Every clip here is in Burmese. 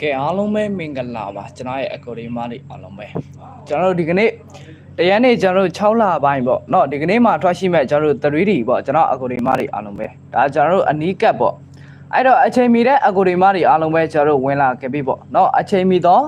ကဲအားလုံးပဲမင်္ဂလာပါကျွန်တော်ရဲ့အကိုဒီမလေးအားလုံးပဲကျွန်တော်တို့ဒီကနေ့တရက်နေ့ကျွန်တော်တို့6လပိုင်းပေါ့เนาะဒီကနေ့မှာထွက်ရှိမဲ့ကျွန်တော်တို့ 3D ပေါ့ကျွန်တော်အကိုဒီမလေးအားလုံးပဲဒါကျွန်တော်တို့အနီးကပ်ပေါ့အဲ့တော့အချိန်မီတဲ့အကိုဒီမလေးအားလုံးပဲကျွန်တော်တို့ဝင်လာခဲ့ပြီပေါ့เนาะအချိန်မီတော့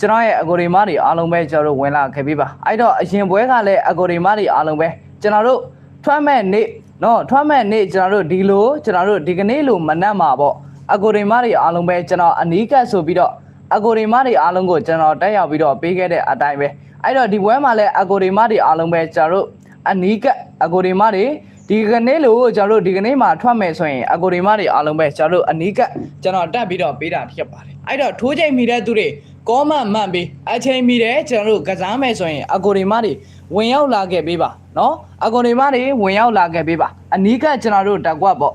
ကျွန်တော်ရဲ့အကိုဒီမလေးအားလုံးပဲကျွန်တော်တို့ဝင်လာခဲ့ပြီပါအဲ့တော့အရင်ပွဲကလည်းအကိုဒီမလေးအားလုံးပဲကျွန်တော်တို့ထွက်မဲ့နေ့เนาะထွက်မဲ့နေ့ကျွန်တော်တို့ဒီလိုကျွန်တော်တို့ဒီကနေ့လိုမနက်မှာပေါ့ အကိုရီမတွေအားလုံးပဲကျွန်တော်အနီးကပ်ဆိုပြီးတော့အကိုရီမတွေအားလုံးကိုကျွန်တော်တက်ရောက်ပြီးတော့ပေးခဲ့တဲ့အတိုင်းပဲအဲ့တော့ဒီပွဲမှာလည်းအကိုရီမတွေအားလုံးပဲကျွန်တော်တို့အနီးကပ်အကိုရီမတွေဒီကနေ့လို့ကျွန်တော်တို့ဒီကနေ့မှာထွက်မယ်ဆိုရင်အကိုရီမတွေအားလုံးပဲကျွန်တော်တို့အနီးကပ်ကျွန်တော်တက်ပြီးတော့ပေးတာဖြစ်ပါတယ်အဲ့တော့ထိုးချိန်မိတဲ့သူတွေကောမန့်မှန်ပြီးအချိန်မိတဲ့ကျွန်တော်တို့ကစားမယ်ဆိုရင်အကိုရီမတွေဝင်ရောက်လာခဲ့ပေးပါနော်အကိုရီမတွေဝင်ရောက်လာခဲ့ပေးပါအနီးကပ်ကျွန်တော်တို့တက်ကွက်ပေါ့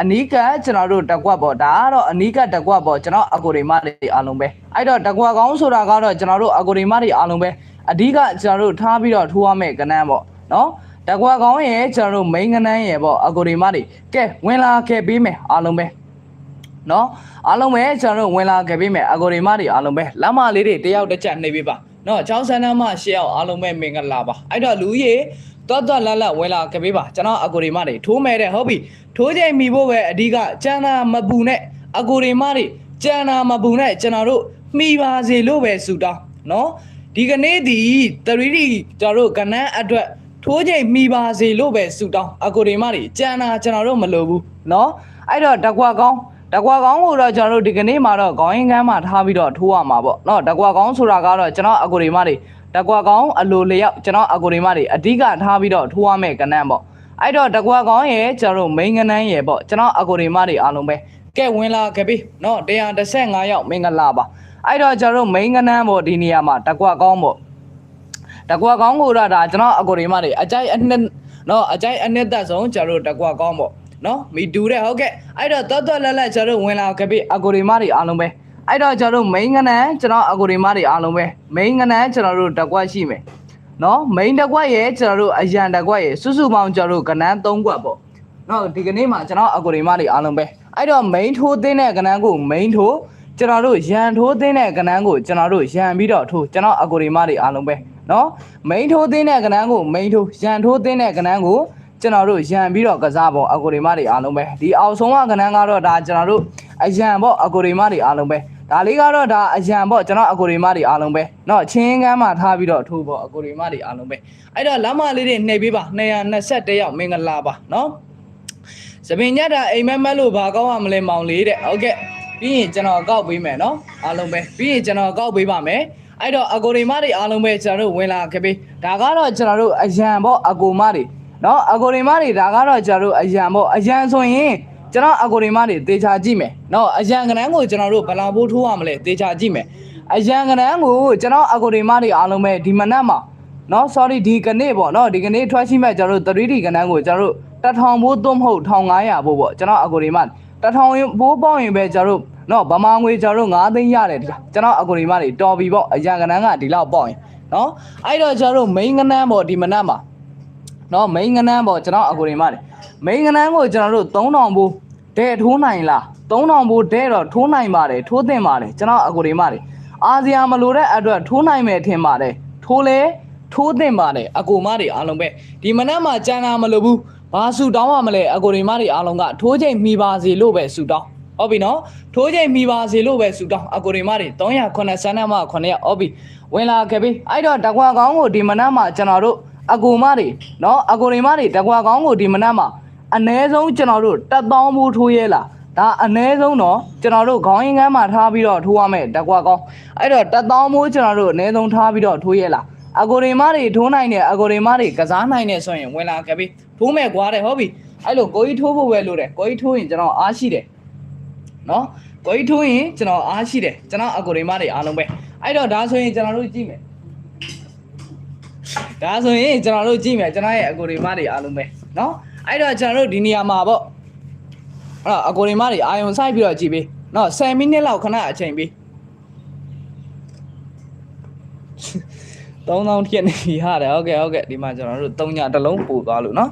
အနီးကကျွန်တော်တို့တက်ကွက်ပေါ့ဒါကတော့အနီးကတက်ကွက်ပေါ့ကျွန်တော်အကိုရိမတွေအားလုံးပဲအဲ့တော့တက်ကွက်ကောင်းဆိုတာကတော့ကျွန်တော်တို့အကိုရိမတွေအားလုံးပဲအဓိကကျွန်တော်တို့ထားပြီးတော့ထိုးရမယ့်ကဏ္ဍပေါ့နော်တက်ကွက်ကောင်းရဲ့ကျွန်တော်တို့ main ကဏ္ဍရဲ့ပေါ့အကိုရိမတွေကဲဝင်လာခဲ့ပြီးမယ်အားလုံးပဲနော်အားလုံးပဲကျွန်တော်တို့ဝင်လာခဲ့ပြီးမယ်အကိုရိမတွေအားလုံးပဲလမ်းမလေးတွေတယောက်တစ်ချက်နှိပ်ပေးပါနော်ချောင်းဆန်းနှမ်းမှရှေ့အောင်အားလုံးပဲမင်္ဂလာပါအဲ့တော့လူကြီး တော်တော်လတ်လတ်ဝင်လာခဲ့ပေးပါကျွန်တော်အကိုရိမတွေထိုးမယ်တဲ့ဟုတ်ပြီထိုးချိန်မိဖို့ပဲအဓိကကျန်တာမပူနဲ့အကိုရိမတွေကျန်တာမပူနဲ့ကျွန်တော်တို့မှီပါစေလို့ပဲဆူတောင်းနော်ဒီကနေ့ဒီသရီဒီကျွန်တော်တို့ကနန်းအတွက်ထိုးချိန်မှီပါစေလို့ပဲဆူတောင်းအကိုရိမတွေကျန်တာကျွန်တော်တို့မလိုဘူးနော်အဲ့တော့တကွာကောင်းတကွာကောင်းကိုတော့ကျွန်တော်တို့ဒီကနေ့မှာတော့ခေါင်းရင်းကမ်းမှာထားပြီးတော့ထိုးရမှာပေါ့နော်တကွာကောင်းဆိုတာကတော့ကျွန်တော်အကိုရိမတွေ တကွာကောင်းအလိုလျောက်ကျွန်တော်အကိုရိမတွေအဓိကထားပြီးတော့ထိုးရမယ်ကနန်းပေါ့အဲ့တော့တကွာကောင်းရဲ့ကျွန်တော်တို့ main ကနန်းရဲ့ပေါ့ကျွန်တော်အကိုရိမတွေအားလုံးပဲကဲဝင်လာခဲ့ပြီနော်135ရောက်မင်္ဂလာပါအဲ့တော့ကျွန်တော်တို့ main ကနန်းပေါ့ဒီနေရာမှာတကွာကောင်းပေါ့တကွာကောင်းကိုတော့ဒါကျွန်တော်အကိုတွေမတွေအကြိုက်အနှစ်နော်အကြိုက်အနှစ်သက်ဆုံးကျွန်တော်တို့တကွာကောင်းပေါ့နော်မီတူတဲ့ဟုတ်ကဲ့အဲ့တော့တော်တော်လက်လက်ကျွန်တော်တို့ဝင်လာခဲ့ပြီအကိုတွေမတွေအားလုံးပဲ အဲ့တော့ကျွန်တော်တို့ main ကနန်းကျွန်တော်အကိုတွေမတွေအားလုံးပဲ main ကနန်းကျွန်တော်တို့တကွာရှိမယ်နော် main တကွာရဲ့ကျွန်တော်တို့အရန်တကွာရဲ့စုစုပေါင်းကျွန်တော်တို့ကနန်း3ကွက်ပေါ့နော်ဒီကနေ့မှာကျွန်တော်အကိုတွေမတွေအားလုံးပဲအဲ့တော့ main ထိုးသင်းတဲ့ကနန်းကို main ထိုးကျွန်တော်တို့ရန်ထိုးသင်းတဲ့ကနန်းကိုကျွန်တော်တို့ရန်ပြီးတော့ထိုးကျွန်တော်အကိုတွေမတွေအားလုံးပဲနော်မိန်ထိုးသင်းတဲ့ကဏ္ဍကိုမိန်ထိုးရန်ထိုးသင်းတဲ့ကဏ္ဍကိုကျွန်တော်တို့ရန်ပြီးတော့ကစားပေါ့အကိုဒီမတွေအားလုံးပဲဒီအောက်ဆုံးကကဏ္ဍကတော့ဒါကျွန်တော်တို့အရန်ပေါ့အကိုဒီမတွေအားလုံးပဲ ဒါလေးကတော့ဒါအရန်ပေါ့ကျွန်တော်အကိုဒီမတွေအားလုံးပဲเนาะချင်းကမ်းမှာထားပြီးတော့ထိုးပေါ့အကိုဒီမတွေအားလုံးပဲအဲ့တော့လမ်းမလေးတွေနှိပ်ပေးပါ221ရောက်မင်္ဂလာပါเนาะစပင်ညက်တာအိမ်မက်မက်လို့ဘာကောင်းရမလဲမောင်လေးတဲ့ဟုတ်ကဲ့ပြီးရင်ကျွန်တော်ကောက်ပေးမယ်เนาะအားလုံးပဲပြီးရင်ကျွန်တော်ကောက်ပေးပါမယ် အဲ့တော့အကိုတွေမတွေအားလုံးပဲကျွန်တော်တို့ဝင်လာခဲ့ပြီဒါကတော့ကျွန်တော်တို့အရန်ပေါ့အကိုမတွေเนาะအကိုတွေမတွေဒါကတော့ကျွန်တော်တို့အရန်ပေါ့အရန်ဆိုရင် ကျွန်တော်အကိုရီမတွေတေချာကြည့်မယ်နော်အရန်ကနန်းကိုကျွန်တော်တို့ဘလာဘိုးထိုးရမလဲတေချာကြည့်မယ်အရန်ကနန်းကိုကျွန်တော်အကိုရီမတွေအားလုံးပဲဒီမနက်မှာနော် sorry ဒီကနေ့ပေါ့နော်ဒီကနေ့ထွက်ရှိမဲ့ကျွန်တော်တို့ 3D ကနန်းကိုကျွန်တော်တို့တထောင်ဘိုးသွမဟုတ်1500ဘိုးပေါ့ကျွန်တော်အကိုရီမတထောင်ဘိုးပေါ့ရင်ပဲကျွန်တော်တို့နော်ဗမာငွေကျွန်တော်တို့9သိန်းရတယ်ဒီကျွန်တော်အကိုရီမတွေတော်ပြီပေါ့အရန်ကနန်းကဒီလောက်ပေါ့ရင်နော်အဲ့တော့ကျွန်တော်တို့ main ကနန်းပေါ့ဒီမနက်မှာနော် main ကနန်းပေါ့ကျွန်တော်အကိုရီမတွေ main ကနန်းကိုကျွန်တော်တို့3000ဘိုး ဒဲထိုးနိုင်လား3000ဘိုးဒဲတော့ထိုးနိုင်ပါတယ်ထိုးသင့်ပါတယ်ကျွန်တော်အကူဒီမတွေအာဆီယံမလို့တဲ့အတွက်ထိုးနိုင်မယ်ထင်ပါတယ်ထိုးလဲထိုးသင့်ပါတယ်အကူမတွေအားလုံးပဲဒီမနက်မှာကြံတာမလို့ဘူးဘာဆူတောင်းရမလဲအကူဒီမတွေအားလုံးကထိုးချိန်မိပါစေလို့ပဲဆူတောင်းဟုတ်ပြီနော်ထိုးချိန်မိပါစေလို့ပဲဆူတောင်းအကိုရီမတွေ300ဆန်းနှမ900ဟုတ်ပြီဝင်လာခဲ့ပြီအဲ့တော့တကွာကောင်းကိုဒီမနက်မှာကျွန်တော်တို့အကိုမတွေနော်အကိုရီမတွေတကွာကောင်းကိုဒီမနက်မှာ အ ਨੇ ဆုံးကျွန်တော်တို့တက်တောင်းမှုထိုးရဲလာဒါအ ਨੇ ဆုံးတော့ကျွန်တော်တို့ခေါင်းရင်းကမ်းမှာထားပြီးတော့ထိုးရမယ်တကွာကောင်းအဲ့တော့တက်တောင်းမှုကျွန်တော်တို့အ ਨੇ ဆုံးထားပြီးတော့ထိုးရဲလာအကိုရီမတွေထိုးနိုင်တယ်အကိုရီမတွေကစားနိုင်တယ်ဆိုရင်ဝင်လာခဲ့ပြီထိုးမယ်ကွာတယ်ဟုတ်ပြီအဲ့လိုကိုကြီးထိုးဖို့ပဲလို့တယ်ကိုကြီးထိုးရင်ကျွန်တော်အားရှိတယ် နော်ကိုကြီးထိုးရင်ကျွန်တော်အားရှိတယ်ကျွန်တော်အကိုရိမတွေအားလုံးပဲအဲ့တော့ဒါဆိုရင်ကျွန်တော်တို့ကြည့်မယ်ဒါဆိုရင်ကျွန်တော်တို့ကြည့်မယ်ကျွန်တော်ရဲ့အကိုရိမတွေအားလုံးပဲနော် အဲ့တော့ကျွန်တော်တို့ဒီနေရာမှာပေါ့အဲ့တော့အကိုရိမတွေအာယုံဆိုင်ပြီးတော့ကြည့်ပေးနော်10မိနစ်လောက်ခဏအချိန်ပေး3000ထည့်နေပြီဟာတယ်ဟုတ်ကဲ့ဟုတ်ကဲ့ဒီမှာကျွန်တော်တို့3ညတစ်လုံးပို့သွားလို့နော်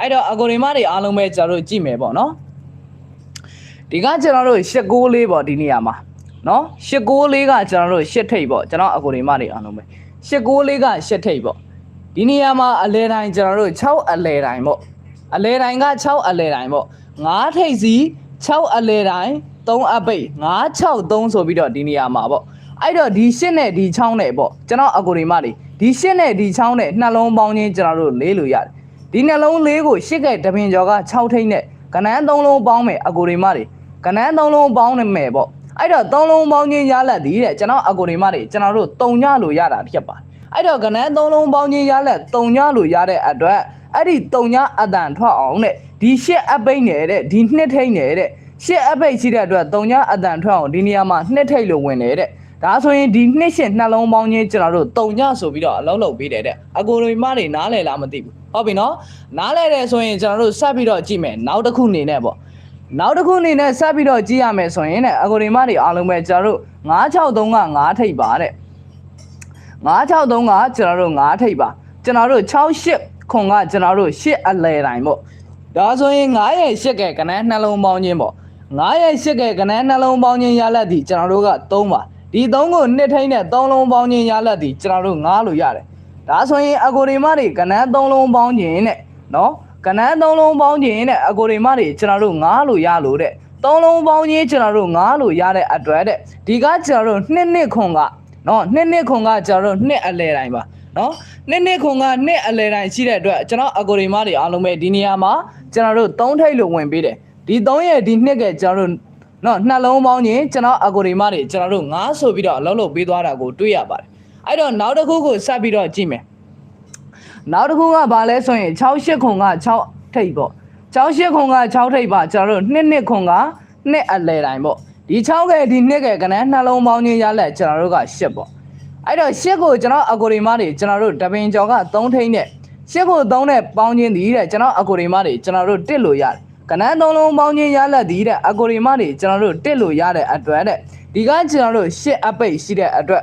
အဲ့တော့အကိုရိမတွေအားလုံးပဲကျွန်တော်တို့ကြည့်မယ်ပေါ့နော်ဒီကကျွန်တော်တို့ရှက်ကိုးလေးပေါ့ဒီနေရာမှာနော်894ကကျွန်တော်တို့8ထိပ်ပေါ့ကျွန်တော်အကိုဒီမတွေအားလုံးပဲ894က8ထိပ်ပေါ့ဒီနေရာမှာအလဲတိုင်းကျွန်တော်တို့6အလဲတိုင်းပေါ့ အလဲတိုင်းက6အလဲတိုင်းပေါ့9ထိပ်စီ6အလဲတိုင်း3အပိတ်963ဆိုပြီးတော့ဒီနေရာမှာပေါ့အဲ့တော့ဒီ8နဲ့ဒီ6နဲ့ပေါ့ကျွန်တော်အကိုဒီမတွေဒီ8နဲ့ဒီ6နဲ့နှလုံးပေါင်းချင်းကျွန်တော်တို့လေးလို့ရတယ်ဒီနှလုံးလေးကို8ကဲတပင်ကျော်က6ထိပ်နဲ့ကနန်း3လုံးပေါင်းမယ်အကိုဒီမတွေကနန်း3လုံးပေါင်းနေမယ်ပေါ့အဲ့တော့သုံးလုံးပေါင်းချင်းရလက်သည်တဲ့ကျွန်တော်အကိုဒီမတွေကျွန်တော်တို့တုံညလို့ရတာဖြစ်ပါတယ်အဲ့တော့ကနန်းသုံးလုံးပေါင်းချင်းရလက်တုံညလို့ရတဲ့အတွက် အဲ့ဒီတုံညအတန်ထွက်အောင်တဲ့ဒီရှစ်အပိတ်နေတဲ့ဒီနှစ်ထိတ်နေတဲ့ရှစ်အပိတ်ရှိတဲ့အတွက်တုံညအတန်ထွက်အောင်ဒီနေရာမှာနှစ်ထိတ်လို့ဝင်နေတဲ့ဒါဆိုရင်ဒီနှစ်ရှစ်နှလုံးပေါင်းချင်းကျွန်တော်တို့တုံညဆိုပြီးတော့အလုံးလုံးပေးတယ်တဲ့အကိုဒီမတွေနားလည်လားမသိဘူးဟုတ်ပြီနော်နားလည်တယ်ဆိုရင်ကျွန်တော်တို့ဆက်ပြီးတော့ကြည့်မယ်နောက်တစ်ခုအနေနဲ့ပေါ့နောက်တစ်ခုအနေနဲ့ဆက်ပြီးတော့ကြည့်ရမယ်ဆိုရင်တဲ့အကိုဒီမတွေအားလုံးပဲကျွန်တော်တို့963က9ထိပ်ပါတဲ့963ကကျွန်တော်တို့9ထိပ်ပါကျွန်တော်တို့68 ခွန်ကကျွန်တော်တို့8အလဲတိုင်းပေါ့ဒါဆိုရင်9ရဲ့8ကဲကနန်းနှလုံးပေါင်းခြင်းပေါ့9ရဲ့8ကဲကနန်းနှလုံးပေါင်းခြင်းရလက်သည်ကျွန်တော်တို့က3ပါဒီ3ကိုနှစ်ထိပ်နဲ့3လုံးပေါင်းခြင်းရလက်သည်ကျွန်တော်တို့9လို့ရတယ်ဒါဆိုရင်အကိုဒီမတွေကနန်း3လုံးပေါင်းခြင်းနဲ့နော်ကနန်းသုံးလုံးပေါင်းခြင်းတဲ့အကိုတွေမတွေကျွန်တော်တို့9လို့ရလို့တဲ့သုံးလုံးပေါင်းခြင်းကျွန်တော်တို့9လို့ရတဲ့အတွက်တဲ့ဒီကကျွန်တော်တို့နှစ်နှစ်ခွန်ကနော်နှစ်နှစ်ခွန်ကကျွန်တော်တို့နှစ်အလဲတိုင်းပါ နော်နှစ်နှစ်ခွန်ကနှစ်အလဲတိုင်းရှိတဲ့အတွက်ကျွန်တော်အကိုတွေမတွေအားလုံးပဲဒီနေရာမှာကျွန်တော်တို့သုံးထိပ်လို့ဝင်ပေးတယ်ဒီသုံးရဲ့ဒီနှစ်ကကျွန်တော်တို့နော်နှလုံးပေါင်းခြင်းကျွန်တော်အကိုတွေမတွေကျွန်တော်တို့9ဆိုပြီးတော့အလုံးလုံးပေးသွားတာကိုတွေ့ရပါတယ်အဲ့တော့နောက်တစ်ခုကိုဆက်ပြီးတော့ကြည့်မယ်နောက်တစ်ခုကဘာလဲဆိုရင်68ခုံက6ထိပ်ပေါ့68ခုံက6ထိပ်ပါကျွန်တော်တို့2နှစ်ခုံက2အလဲတိုင်းပေါ့ဒီ6ကဲဒီ2ကဲကနန်းနှလုံးပေါင်းချင်းရလက်ကျွန်တော်တို့က8ပေါ့ အဲ့တော့8ကိုကျွန်တော်အကိုရီမတွေကျွန်တော်တို့တပင်ကျော်က3ထိပ်နဲ့8ကို3နဲ့ပေါင်းချင်းဒီတဲ့ကျွန်တော်အကိုရီမတွေကျွန်တော်တို့တစ်လို့ရတယ်ကနန်း3လုံးပေါင်းချင်းရလက်ဒီတဲ့အကိုရီမတွေကျွန်တော်တို့တစ်လို့ရတဲ့အတွက်တဲ့ဒီကကျွန်တော်တို့8အပိတ်ရှိတဲ့အတွက်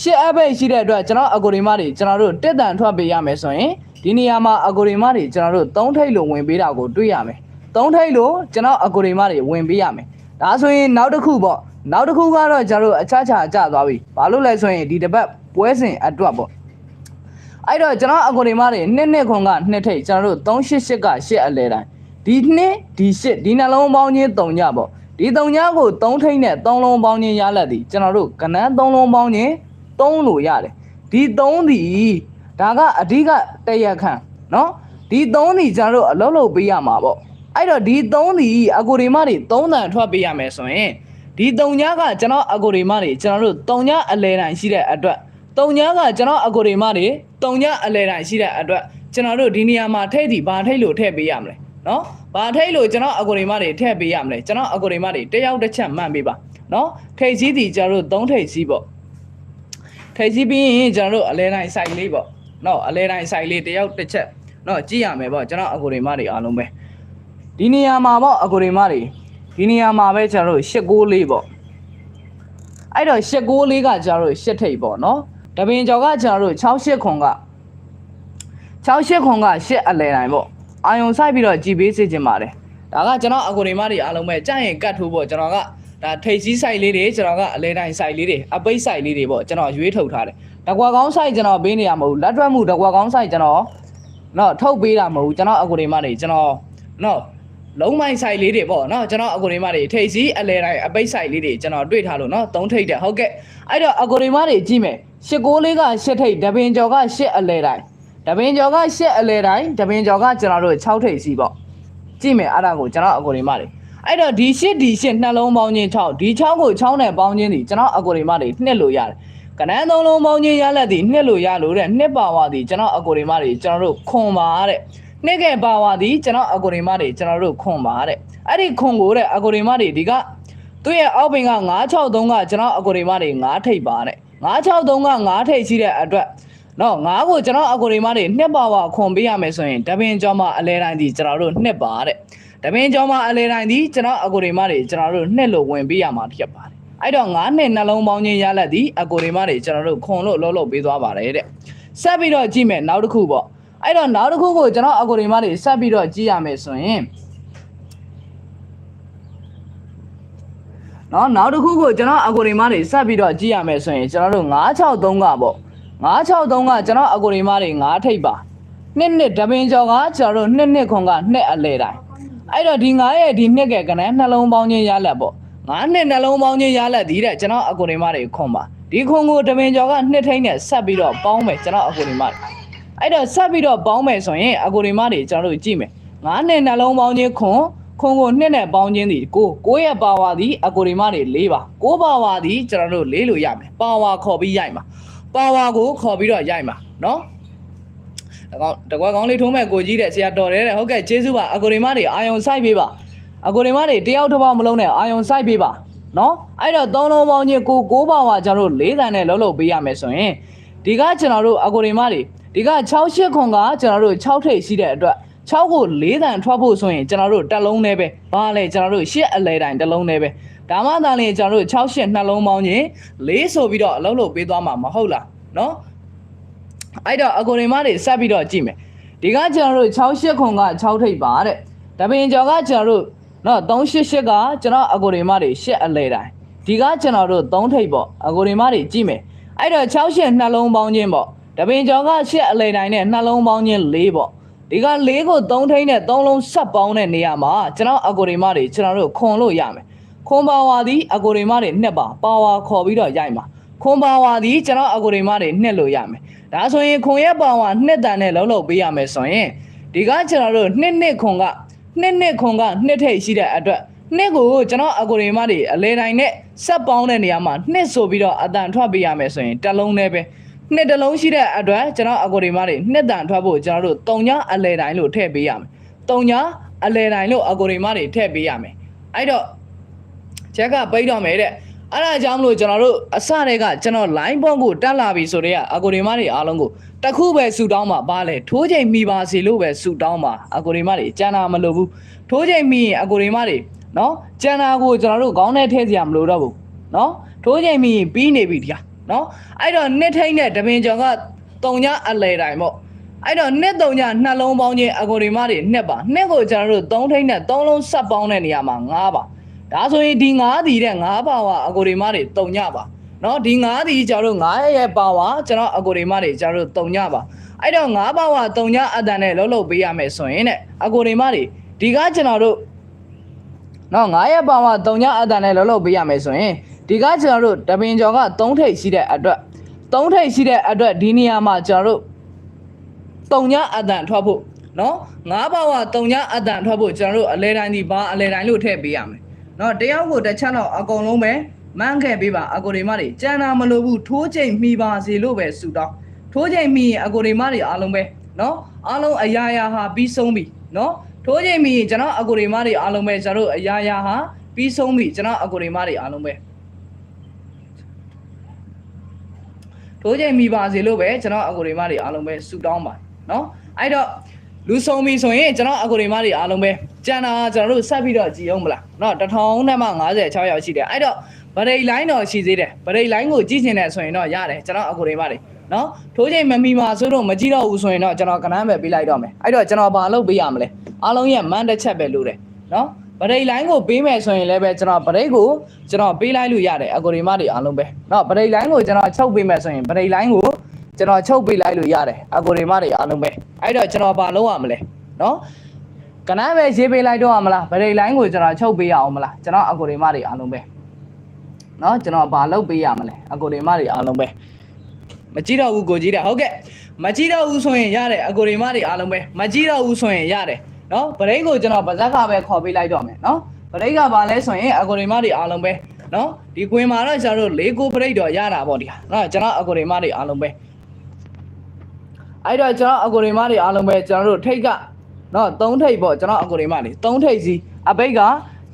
ရှစ်အပိတ်ရှိတဲ့အတွက်ကျွန်တော်အကိုရီမတွေကျွန်တော်တို့တက်တန်ထွက်ပေးရမယ်ဆိုရင်ဒီနေရာမှာအကိုရီမတွေကျွန်တော်တို့သုံးထိပ်လို့ဝင်ပေးတာကိုတွေ့ရမယ်သုံးထိပ်လို့ကျွန်တော်အကိုရီမတွေဝင်ပေးရမယ်ဒါဆိုရင်နောက်တစ်ခုပေါ့ နောက်တစ်ခုကတော့ကျွန်တော်တို့အခြားခြားကြသွားပြီဘာလို့လဲဆိုရင်ဒီတစ်ပတ်ပွဲစဉ်အတွက်ပေါ့အဲ့တော့ကျွန်တော်အကိုရီမတွေနှစ်နှစ်ခွန်ကနှစ်ထိပ်ကျွန်တော်တို့388က8အလဲတိုင်းဒီနှစ်ဒီ8ဒီနှလုံးပေါင်းချင်း3ညပေါ့ဒီ3ညကို3ထိပ်နဲ့3လုံးပေါင်းချင်းရလက်သည်ကျွန်တော်တို့ကနန်း3လုံးပေါင်းချင်း သုံးလို့ရတယ်ဒီသုံးဒီဒါကအဓိကတရက်ခန့်เนาะဒီသုံးဒီကျွန်တော်တို့အလုပ်လုပ်ပေးရမှာပေါ့အဲ့တော့ဒီသုံးဒီအကိုဒီမတွေသုံးတန်ထွက်ပေးရမယ်ဆိုရင် ဒီတုံညာကကျွန်တော်အကိုရီမတွေကျွန်တော်တို့တုံညာအလဲတိုင်းရှိတဲ့အတွက်တုံညာကကျွန်တော်အကိုရီမတွေတုံညာအလဲတိုင်းရှိတဲ့အတွက်ကျွန်တော်တို့ဒီနေရာမှာထည့်တည်ဘာထည့်လို့ထည့်ပေးရမလဲနော်ဘာထိတ်လို့ကျွန်တော်အကိုရိမတွေထည့်ပေးရမလဲကျွန်တော်အကိုရိမတွေတယောက်တစ်ချက်မှန်ပေးပါနော်ထိတ်ကြီးတီကျွန်တော်တို့၃ထိတ်ကြီးပေါ့ထိတ်ကြီးပြီးရင်ကျွန်တော်တို့အလဲတိုင်းဆိုင်လေးပေါ့နော်အလဲတိုင်းဆိုင်လေးတယောက်တစ်ချက်နော်ကြည့်ရမယ်ပေါ့ကျွန်တော်အကိုရိမတွေအားလုံးပဲဒီနေရာမှာပေါ့အကိုရိမတွေ ဒီနေရာမှာပဲကျွန်တော်တို့894ပေါ့အဲ့တော့894ကကျွန်တော်တို့ရှစ်ထိပ်ပေါ့နော်တပင်ကျော်ကကျွန်တော်တို့68ခွန်က68ခွန်ကရှစ်အလယ်တိုင်းပေါ့အာယုံဆိုင်ပြီးတော့ကြည်ပေးစေခြင်းပါတယ်ဒါကကျွန်တော်အကူရီမတွေအားလုံးပဲကြရင်ကတ်ထိုးပေါ့ကျွန်တော်ကဒါထိပ်ကြီးဆိုင်လေးတွေကျွန်တော်ကအလဲတိုင်းဆိုင်လေးတွေအပိတ်ဆိုင်လေးတွေပေါ့ကျွန်တော်ရွေးထုတ်ထားတယ်တကွာကောင်းဆိုင်ကျွန်တော်ပေးနေရမဟုတ်လက်တွက်မှုတကွာကောင်းဆိုင်ကျွန်တော်နော်ထုတ်ပေးတာမဟုတ်ကျွန်တော်အကူရီမတွေကျွန်တော်နော် လုံးမိုင်း site လေးတွေပေါ့နော်ကျွန်တော်အကူတွေမတွေထိပ်စည်းအလဲတိုင်းအပိတ် site လေးတွေကျွန်တော်တွေ့ထားလို့နော်သုံးထိပ်တယ်ဟုတ်ကဲ့အဲ့တော့အကူတွေမတွေကြည့်မယ်ရှစ်ကိုးလေးကရှစ်ထိပ်တပင်ကျော်ကရှစ်အလဲတိုင်းတပင်ကျော်ကရှစ်အလဲတိုင်းတပင်ကျော်ကကျွန်တော်တို့6ထိပ်စီးပေါ့ကြည့်မယ်အဲ့ဒါကိုကျွန်တော်အကူတွေမတွေအဲ့တော့ဒီရှစ်ဒီရှစ်နှလုံးပေါင်းခြင်း6ဒီ6ကို6နဲ့ပေါင်းခြင်းဒီကျွန်တော်အကိုတွေမတွေနှစ်လို့ရတယ်ကနန်းသုံးလုံးပေါင်းခြင်းရလက်ဒီနှစ်လို့ရလို့တဲ့နှစ်ပါဝါဒီကျွန်တော်အကိုတွေမတွေကျွန်တော်တို့ခွန်ပါတဲ့ နှစ်ကဲပါဝါဒီကျွန်တော်အကိုတွေမတွေကျွန်တော်တို့ခွန်ပါတဲ့အဲ့ဒီခွန်ကိုတဲ့အကိုတွေမတွေဒီကသူ့ရဲ့အောက်ပင်က963ကကျွန်တော်အကိုတွေမတွေ9ထိပ်ပါတဲ့963က9ထိပ်ရှိတဲ့အတွက်နော်ငါးကိုကျွန်တော်အကိုတွေမတွေနှစ်ပါဝါခွန်ပေးရမယ်ဆိုရင်တပင်ကျော်မှာအလဲတိုင်းဒီကျွန်တော်တို့နှစ်ပါတဲ့တပင်းကျောင်းမှာအလေတိုင်းဒီကျွန်တော်အကိုတွေမတွေကျွန်တော်တို့နှစ်လို့ဝင်ပေးရမှာဖြစ်ပါတယ်အဲ့တော့9နှစ်နှလုံးပေါင်းခြင်းရလက်ဒီအကိုတွေမတွေကျွန်တော်တို့ခွန်လို့လုံးလုံးပေးသွားပါတယ်တဲ့ဆက်ပြီးတော့ကြည့်မယ်နောက်တစ်ခုပေါ့ အဲ့တော့နောက်တစ်ခုကိုကျွန်တော်အကိုတွေမတွေဆက်ပြီးတော့ကြည့်ရမယ်ဆိုရင်နော်နောက်တစ်ခုကိုကျွန်တော်အကိုဒီမတွေဆက်ပြီးတော့ကြည့်ရမယ်ဆိုရင်ကျွန်တော်တို့963ကပေါ့963ကကျွန်တော်အကိုဒီမတွေ9ထိပ်ပါနှစ်နှစ်တပင်ကျော်ကကျွန်တော်တို့နှစ်နှစ်ခွန်ကနှစ်အလဲတိုင်းအဲ့တော့ဒီ9ရဲ့ဒီနှစ်ကကနန်းနှလုံးပေါင်းချင်းရလက်ပေါ့9နှစ်နှလုံးပေါင်းချင်းရလက်ဒီတဲ့ကျွန်တော်အကိုဒီမတွေခွန်ပါဒီခွန်ကိုတပင်ကျော်ကနှစ်ထိပ်နဲ့ဆက်ပြီးတော့ပေါင်းမယ်ကျွန်တော်အကိုဒီမတွေ အဲ့တော့ဆက်ပြီးတော့ပေါင်းမယ်ဆိုရင်အကိုဒီမတွေကျွန်တော်တို့ကြည့်မယ်9နှစ်နှလုံးပေါင်းချင်းခွန်ခွန်ကိုနှစ်နဲ့ပေါင်းချင်းသည်ကိုကိုရဲ့ပါဝါသည်အကိုဒီမတွေ၄ပါကိုပါဝါသည်ကျွန်တော်တို့လေးလို့ရမယ်ပါဝါခေါ်ပြီးရိုက်မှာပါဝါကိုခေါ်ပြီးတော့ရိုက်မှာနော်တကောင်းတကွာကောင်းလေးထုံးမဲ့ကိုကြီးတဲ့ဆရာတော်တယ်တဲ့ဟုတ်ကဲ့ကျေးဇူးပါအကိုဒီမတွေအာယုံဆိုင်ပေးပါအကိုဒီမတွေတယောက်တစ်ပေါက်မလုံးနဲ့အာယုံဆိုင်ပေးပါနော်အဲ့တော့သုံးလုံးပေါင်းချင်းကိုကိုပါဝါကျွန်တော်တို့၄တန်နဲ့လုံးလုံးပေးရမယ်ဆိုရင်ဒီကကျွန်တော်တို့အကိုဒီမတွေ ဒီက6 8ခွန်ကကျွန်တော်တို့6ထိပ်ရှိတဲ့အတွက်6ကို၄တန်ထွက်ဖို့ဆိုရင်ကျွန်တော်တို့တက်လုံးနဲ့ပဲဘာလဲကျွန်တော်တို့ရှစ်အလဲတိုင်းတက်လုံးနဲ့ပဲဒါမှသာလေကျွန်တော်တို့6 8နှလုံးပေါင်းချင်း၄ဆိုပြီးတော့အလုံးလုံးပေးသွားမှာမဟုတ်လားနော်အဲ့တော့အကိုရီမတွေဆက်ပြီးတော့ကြည့်မယ်ဒီကကျွန်တော်တို့68ခွန်က6ထိပ်ပါတဲ့တပင်ကျော်ကကျွန်တော်တို့နော်388ကကျွန်တော်အကိုရီမတွေရှက်အလဲတိုင်းဒီကကျွန်တော်တို့3ထိပ်ပေါ့အကိုရီမတွေကြည့်မယ်အဲ့တော့68နှလုံးပေါင်းခြင်းပေါ့ တပင်ကျော်ကရှက်အလဲတိုင်းနဲ့နှလုံးပေါင်းခြင်း4ပေါ့ဒီက4ကို3ထိပ်နဲ့3လုံးဆက်ပေါင်းတဲ့နေရာမှာကျွန်တော်အကိုရီမတွေကျွန်တော်တို့ခွန်လို့ရမယ်ခွန်ပါဝါသည်အကိုရီမတွေနှစ်ပါပါဝါခေါ်ပြီးတော့ရိုက်မှာခွန်ပါဝါသည်ကျွန်တော်အကိုရီမတွေနှစ်လို့ရမယ်ဒါဆိုရင်ခွန်ရဲ့ပေါင်ကနှစ်တန်နဲ့လုံးလုံးပေးရမယ်ဆိုရင်ဒီကကျွန်တော်တို့နှစ်နှစ်ခွန်ကနှစ်နှစ်ခွန်ကနှစ်ထိပ်ရှိတဲ့အတွက်နှစ်ကိုကျွန်တော်အကိုရီမတွေအလဲတိုင်းနဲ့ဆက်ပေါင်းတဲ့နေရာမှာနှစ်ဆိုပြီးတော့အတန်ထွက်ပေးရမယ်ဆိုရင်တစ်လုံးနဲ့ပဲ နှစ်တစ်လုံးရှိတဲ့အတွက်ကျွန်တော်အကိုရီမတွေနှစ်တန်ထွက်ဖို့ကျွန်တော်တို့တုံညာအလဲတိုင်းလို့ထည့်ပေးရမယ်တုံညာအလဲတိုင်းလို့အကိုရီမတွေထည့်ပေးရမယ်အဲ့တော့ချက်ကပိတ်တော့မယ်တဲ့အဲ့ဒါကြောင့်မလို့ကျွန်တော်တို့အစတည်းကကျွန်တော် line ပေါင်းကိုတက်လာပြီဆိုတော့အကိုဒီမတွေအားလုံးကိုတစ်ခုပဲဆူတောင်းမှာပါလေထိုးချိန်မိပါစေလို့ပဲဆူတောင်းမှာအကိုဒီမတွေကြံတာမလို့ဘူးထိုးချိန်မိရင်အကိုဒီမတွေနော်ကြံတာကိုကျွန်တော်တို့ခေါင်းထဲထည့်စရာမလိုတော့ဘူးနော်ထိုးချိန်မိရင်ပြီးနေပြီဒီဟာ နော်အဲ့တော့နှစ်ထိန်နဲ့တပင်ကျော်ကတုံညအလဲတိုင်းပေါ့အဲ့တော့နှစ်တုံညနှလုံးပေါင်းချင်းအဂိုရီမတွေနှစ်ပါနှစ်ကိုကျွန်တော်တို့သုံးထိန်နဲ့သုံးလုံးဆက်ပေါင်းတဲ့နေရာမှာ၅ပါဒါဆိုရင်ဒီ၅ဒီတဲ့၅ပါဝါအဂိုရီမတွေတုံညပါနော်ဒီ၅ဒီကျွန်တော်တို့၅ရဲ့ပါဝါကျွန်တော်အဂိုရီမတွေကျွန်တော်တို့တုံညပါအဲ့တော့၅ပါဝါတုံညအတန်နဲ့လှုပ်လှုပ်ပေးရမယ်ဆိုရင်တဲ့အဂိုရီမတွေဒီကကျွန်တော်တို့နော်၅ရဲ့ပါဝါတုံညအတန်နဲ့လှုပ်လှုပ်ပေးရမယ်ဆိုရင် ဒီကကျွန်တော်တို့တပင်ကျော်က3ထိပ်ရှိတဲ့အတွက်3ထိပ်ရှိတဲ့အတွက်ဒီနေရာမှာကျွန်တော်တို့3ညအတန်ထွက်ဖို့နော်9ပါဝါ3ညအတန်ထွက်ဖို့ကျွန်တော်တို့အလဲတိုင်းဒီဘာအလဲတိုင်းလို့ထည့်ပေးရမယ်နော်တယောက်ကိုတစ်ချက်တော့အကုန်လုံးပဲမန်းခဲ့ပေးပါအကိုဒီမတွေကြံတာမလို့ဘူးထိုးချိန်မိပါစေလို့ပဲဆူတောင်းထိုးချိန်မိရင်အကိုဒီမတွေအားလုံးပဲနော်အားလုံးအရာရာဟာပြီးဆုံးပြီနော်ထိုးချိန်မိရင်ကျွန်တော်အကိုဒီမတွေအားလုံးပဲကျွန်တော်တို့အရာရာဟာပြီးဆုံးပြီကျွန်တော်အကိုဒီမတွေအားလုံးပဲ ထိုးချိန်မိပါစေလို့ပဲကျွန်တော်အကိုဒီမတွေအားလုံးပဲဆူတောင်းပါနော်အဲ့တော့လူဆုံးပြီဆိုရင်ကျွန်တော်အကိုဒီမတွေအားလုံးပဲကျန်တာကျွန်တော်တို့ဆက်ပြီးတော့ကြည်အောင်မလားနော်1000နဲ့မှ56ရောက်ရှိတယ်အဲ့တော့ဗရိတ်လိုင်းတော့ရှိသေးတယ်ဗရိတ်လိုင်းကိုကြည့်ချင်တယ်ဆိုရင်တော့ရတယ်ကျွန်တော်အကိုဒီမတွေနော်ထိုးချိန်မမီပါဆိုတော့မကြည့်တော့ဘူးဆိုရင်တော့ကျွန်တော်ကနန်းပဲပေးလိုက်တော့မယ်အဲ့တော့ကျွန်တော်ဘာလုပ်ပေးရမလဲအားလုံးရဲ့မန်တစ်ချက်ပဲလို့တယ်နော် ဗရိတ်လိုင်းကိုပေးမယ်ဆိုရင်လည်းပဲကျွန်တော်ဗရိတ်ကိုကျွန်တော်ပေးလိုက်လို့ရတယ်အကိုဒီမတွေအားလုံးပဲနော်ဗရိတ်လိုင်းကိုကျွန်တော်ချုပ်ပေးမယ်ဆိုရင်ဗရိတ်လိုင်းကိုကျွန်တော်ချုပ်ပေးလိုက်လို့ရတယ်အကိုဒီမတွေအားလုံးပဲအဲ့တော့ကျွန်တော်ဘာလုပ်ရမလဲနော်ကနန်းပဲရေးပေးလိုက်တော့ရမလားဗရိတ်လိုင်းကိုကျွန်တော်ချုပ်ပေးရအောင်မလားကျွန်တော်အကိုဒီမတွေအားလုံးပဲနော်ကျွန်တော်ဘာလုပ်ပေးရမလဲအကိုဒီမတွေအားလုံးပဲမကြည့်တော့ဘူးကိုကြည့်တယ်ဟုတ်ကဲ့မကြည့်တော့ဘူးဆိုရင်ရတယ်အကိုရီမတွေအားလုံးပဲမကြည့်တော့ဘူးဆိုရင်ရတယ် နော်ဗရိတ်ကိုကျွန်တော်ဗဇက်ကပဲခေါ်ပေးလိုက်တော့မယ်နော်ဗရိတ်ကဘာလဲဆိုရင်အကိုရီမတွေအားလုံးပဲနော်ဒီကွင်းမှာတော့ကျွန်တော်တို့လေးကိုဗရိတ်တော့ရတာပေါ့ဒီဟာနော်ကျွန်တော်အကိုရီမတွေအားလုံးပဲအဲ့တော့ကျွန်တော်အကိုရီမတွေအားလုံးပဲကျွန်တော်တို့ထိတ်ကနော်သုံးထိတ်ပေါ့ကျွန်တော်အကိုရီမတွေသုံးထိတ်စီအပိတ်က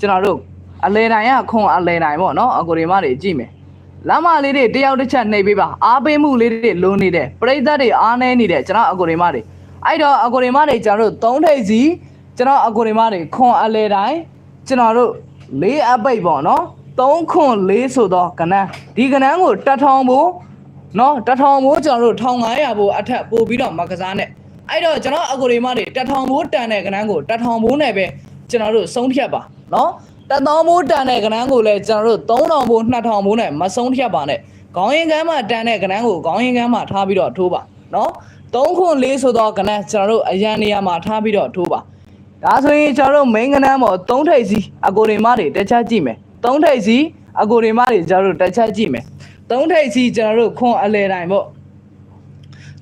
ကျွန်တော်တို့အလဲတိုင်းကခွန်အလဲတိုင်းပေါ့နော်အကိုရီမတွေကြည့်မယ်လမ်းမလေးတွေတယောက်တစ်ချက်နှိပ်ပေးပါအားပေးမှုလေးတွေလုံးနေတယ်ပရိသတ်တွေအားနေနေတယ်ကျွန်တော်အကိုရီမတွေအဲ့တော့အကိုရီမတွေကျွန်တော်တို့သုံးထိပ်စီ ကျွန်တော်အကိုရီမတွေခွန်အလဲတိုင်းကျွန်တော်တို့လေးအပိတ်ပေါ့နော်သုံးခွန်လေးဆိုတော့ကနန်းဒီကနန်းကိုတထောင်ဖို့နော်တထောင်ဖို့ကျွန်တော်တို့1500ဖို့အထက်ပို့ပြီးတော့မကစားနဲ့အဲ့တော့ကျွန်တော်အကိုရီမတွေတထောင်ဖို့တန်တဲ့ကနန်းကိုတထောင်ဖို့နဲ့ပဲကျွန်တော်တို့ဆုံးဖြတ်ပါနော်တစ်သောင်းမိုးတန်တဲ့ကဏ္ဍကိုလည်းကျွန်တော်တို့3000ဘိုး2000ဘိုးနဲ့မဆုံးဖြတ်ပါနဲ့ခေါင်းရင်ကမ်းမှာတန်တဲ့ကဏ္ဍကိုခေါင်းရင်ကမ်းမှာထားပြီးတော့ထိုးပါနော်3ခွန်4ဆိုတော့ကဏ္ဍကျွန်တော်တို့အရန်နေရာမှာထားပြီးတော့ထိုးပါ ဒါဆိုရင်ကျွန်တော်တို့ main ကဏ္ဍပေါ်3ထိပ်စီအကိုတွေမတွေတစ်ချက်ကြည့်မယ်3ထိပ်စီအကိုတွေမတွေကျွန်တော်တို့တစ်ချက်ကြည့်မယ်3ထိပ်စီကျွန်တော်တို့ခွန်အလဲတိုင်းပေါ့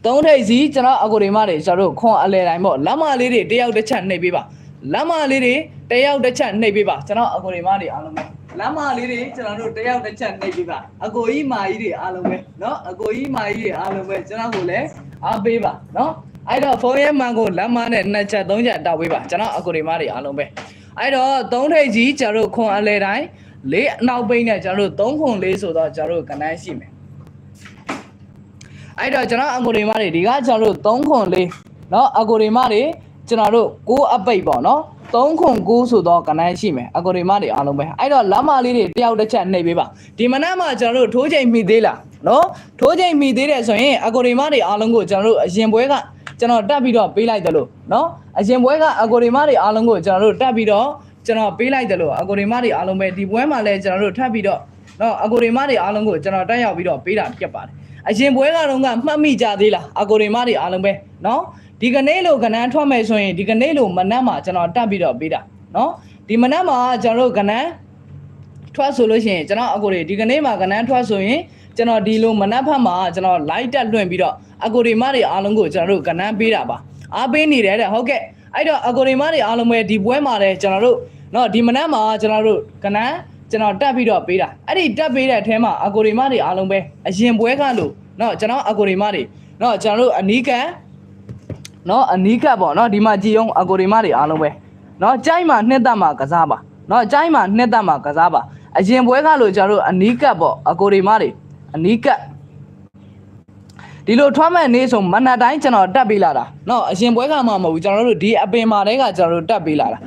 သုံးထိပ်စီကျွန်တော်အကိုတွေမတွေကျွန်တော်တို့ခွန်အလဲတိုင်းပေါ့လက်မလေးတွေတယောက်တစ်ချက်နှိပ်ပေးပါလက်မလေးတွေတယောက်တစ်ချက်နှိပ်ပေးပါကျွန်တော်အကိုတွေမတွေအားလုံးပဲလက်မလေးတွေကျွန်တော်တို့တယောက်တစ်ချက်နှိပ်ပေးပါအကိုကြီးမာကြီးတွေအားလုံးပဲเนาะအကိုကြီးမာကြီးတွေအားလုံးပဲကျွန်တော်ကိုလည်းအားပေးပါเนาะ အဲ့တော့ဖုန်းရဲ့မှန်ကိုလက်မနဲ့နှစ်ချက်သုံးချက်တောက်ပေးပါကျွန်တော်အကိုတွေမတွေအားလုံးပဲအဲ့တော့သုံးထိပ်စီကျွန်တော်တို့ခွန်အလဲတိုင်းလေးအနောက်ပိန်းနဲ့ကျွန်တော်တို့သုံးခွန်လေးဆိုတော့ကျွန်တော်တို့ကဏ္ဍရှိမယ် အဲ့တော့ကျွန်တော်အကိုတွေမတွေဒီကကျွန်တော်တို့3ခွန်လေးเนาะအကိုတွေမတွေကျွန်တော်တို့6အပိတ်ပေါ့เนาะ3ခွန်9ဆိုတော့ကဏ္ဍရှိမယ်အကိုတွေမတွေအားလုံးပဲအဲ့တော့လမ်းမလေးတွေတယောက်တစ်ချက်နှိပ်ပေးပါဒီမနက်မှာကျွန်တော်တို့ထိုးချိန်မိသေးလားเนาะထိုးချိန်မိသေးတယ်ဆိုရင်အကိုတွေမတွေအားလုံးကိုကျွန်တော်တို့အရင်ပွဲက ကျွန်တော်တက်ပြီးတော့ပေးလိုက်တယ်လို့နော်အရင်ပွဲကအကိုရီမတွေအားလုံးကိုကျွန်တော်တို့တက်ပြီးတော့ကျွန်တော်ပေးလိုက်တယ်လို့အကိုရီမတွေအားလုံးပဲဒီပွဲမှာလည်းကျွန်တော်တို့ထပ်ပြီးတော့နော်အကိုရီမတွေအားလုံးကိုကျွန်တော်တက်ရောက်ပြီးတော့ပေးတာဖြစ်ပါတယ်အရင်ပွဲကတော့ကမှတ်မိကြသေးလားအကိုရီမတွေအားလုံးပဲနော်ဒီကနေ့လို့ကဏန်းထွက်မယ်ဆိုရင်ဒီကနေ့လို့မနက်မှာကျွန်တော်တက်ပြီးတော့ပေးတာနော်ဒီမနက်မှာကျွန်တော်တို့ကဏန်းထွက်ဆိုလို့ရှိရင်ကျွန်တော်အကိုတွေဒီကနေ့မှာကဏန်းထွက်ဆိုရင် ကျွန်တော်ဒီလိုမနက်ဖက်မှာကျွန်တော် live တက်လွှင့်ပြီးတော့အကိုဒီမတွေအားလုံးကိုကျွန်တော်တို့ကဏ္ဍပေးတာပါအားပေးနေတယ်တဲ့ဟုတ်ကဲ့အဲ့တော့အကိုဒီမတွေအားလုံးပဲဒီပွဲမှာလည်းကျွန်တော်တို့နော်ဒီမနက်မှာကျွန်တော်တို့ကဏ္ဍကျွန်တော်တက်ပြီးတော့ပေးတာအဲ့ဒီတက်ပေးတဲ့အထဲမှာအကိုဒီမတွေအားလုံးပဲအရင်ပွဲကလို့နော်ကျွန်တော်အကိုဒီမတွေနော်ကျွန်တော်တို့အနီးကပ်နော်အနီးကပ်ပေါ့နော်ဒီမှာကြည်အောင်အကိုဒီမတွေအားလုံးပဲနော်ကြိုက်မှာနှစ်သက်မှာကစားပါနော်ကြိုက်မှာနှစ်သက်မှာကစားပါအရင်ပွဲကလို့ကျွန်တော်တို့အနီးကပ်ပေါ့အကိုဒီမတွေ အနီးကပ်ဒီလိုထွက်မဲ့နေဆိုမနက်တိုင်းကျွန်တော်တက်ပေးလာတာเนาะအရင်ပွဲကမှမဟုတ်ဘူးကျွန်တော်တို့ဒီအပင်မာတဲကကျွန်တော်တို့တက်ပေးလာတာ